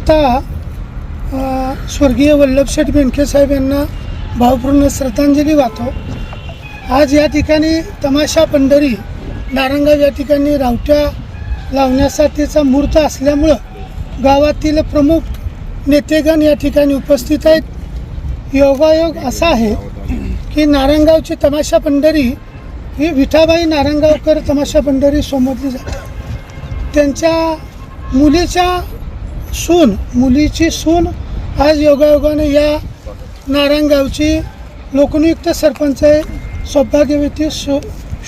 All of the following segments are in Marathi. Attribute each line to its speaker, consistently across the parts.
Speaker 1: स्वतः स्वर्गीय वल्लभशेठ बेंडके साहेब यांना भावपूर्ण श्रद्धांजली वाहतो. आज या ठिकाणी तमाशा पंढरी नारंगाव या ठिकाणी रावट्या लावण्यासाठीचा मुहूर्त असल्यामुळं गावातील प्रमुख नेतेगण या ठिकाणी उपस्थित आहेत. योगायोग असा आहे की नारंगावची तमाशा पंढरी ही विठाबाई नारंगावकर तमाशा पंढरी सोमवली जाते. त्यांच्या मुलीच्या सून मुलीची सून. आज योगायोगाने या नारायणगावची लोकनियुक्त सरपंच आहे. सौभाग्यवती शु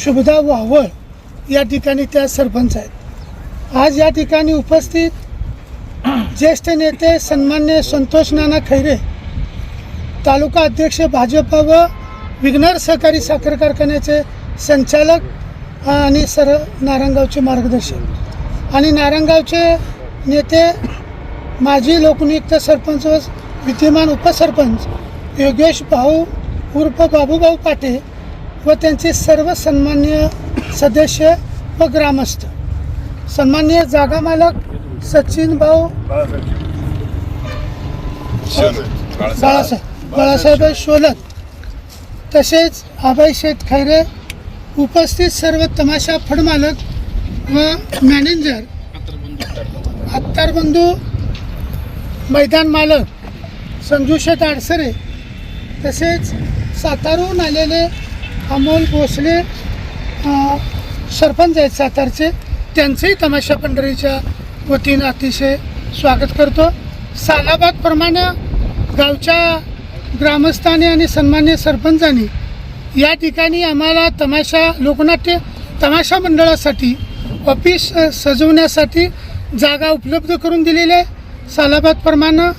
Speaker 1: शुभदा वावळ या ठिकाणी त्या सरपंच आहेत. आज या ठिकाणी उपस्थित ज्येष्ठ नेते सन्मान्य संतोष नाना खैरे तालुका अध्यक्ष भाजप व विघ्नर सहकारी साखर कारखान्याचे संचालक आणि सर नारायणगावचे मार्गदर्शक. आणि नारायणगावचे नेते माजी लोकनियुक्त सरपंच व विद्यमान उपसरपंच योगेश भाऊ उर्फ बाबूभाऊ पाटे व त्यांचे सर्व सन्मान्य सदस्य व ग्रामस्थ. सन्मान्य जागा मालक सचिन भाऊ बाळासाहेब बाळासाहेब शोलत तसेच अभय शेठ खैरे उपस्थित सर्व तमाशा फडमालक व मॅनेजर अत्तारबंधू मैदान मालक संजू शेठ आडसरे तसेच सातारहून आलेले अमोल भोसले सरपंच आहेत सातारचे त्यांचंही तमाशा पंढरीच्या वतीनं अतिशय स्वागत करतो. सालाबादप्रमाणे गावच्या ग्रामस्थांनी आणि सन्मान्य सरपंचांनी या ठिकाणी आम्हाला तमाशा लोकनाट्य तमाशा मंडळासाठी ऑफिस सजवण्यासाठी जागा उपलब्ध करून दिलेली आहे. सालाबादप्रमाणे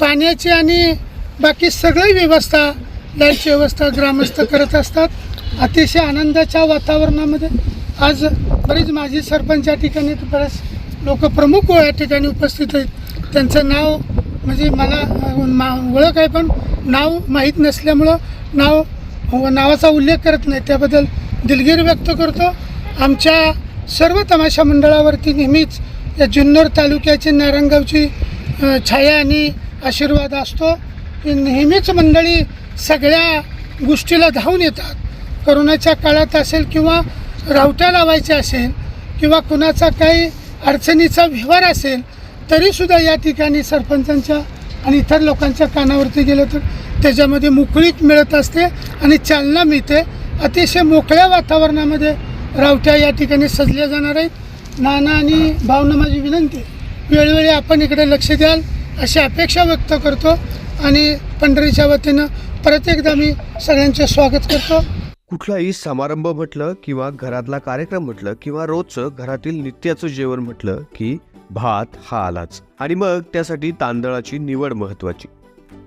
Speaker 1: पाण्याची आणि बाकी सगळी व्यवस्था लाईटची व्यवस्था ग्रामस्थ करत असतात. अतिशय आनंदाच्या वातावरणामध्ये आज बरीच माजी सरपंच या ठिकाणी बरेच लोक प्रमुख या ठिकाणी उपस्थित आहेत. त्यांचं नाव म्हणजे मला मा ओळख आहे पण नाव माहीत नसल्यामुळं नाव नावाचा उल्लेख करत नाही. त्याबद्दल दिलगिरी व्यक्त करतो. आमच्या सर्व तमाशा मंडळावरती नेहमीच या जुन्नर तालुक्याची नारायणगावची छाया आणि आशीर्वाद असतो. की नेहमीच मंडळी सगळ्या गोष्टीला धावून येतात. करोनाच्या काळात असेल किंवा रावट्या लावायच्या असेल किंवा कुणाचा काही अडचणीचा व्यवहार असेल तरीसुद्धा या ठिकाणी सरपंचांच्या आणि इतर लोकांच्या कानावरती गेलं तर त्याच्यामध्ये मोकळीक मिळत असते आणि चालना मिळते. अतिशय मोकळ्या वातावरणामध्ये रावट्या या ठिकाणी सजल्या जाणार आहेत. नाना आणि भावना माझी विनंती आहे. वेळोवेळी आपण इकडे लक्ष द्याल अशी अपेक्षा व्यक्त करतो आणि पंढरीच्या वतीनं परत एकदा मी सगळ्यांचे स्वागत करतो.
Speaker 2: कुठलाही समारंभ म्हटलं किंवा घरातला कार्यक्रम म्हटलं किंवा रोजचं घरातील नित्याचं जेवण म्हटलं की भात हा आलाच. आणि मग त्यासाठी तांदळाची निवड महत्वाची.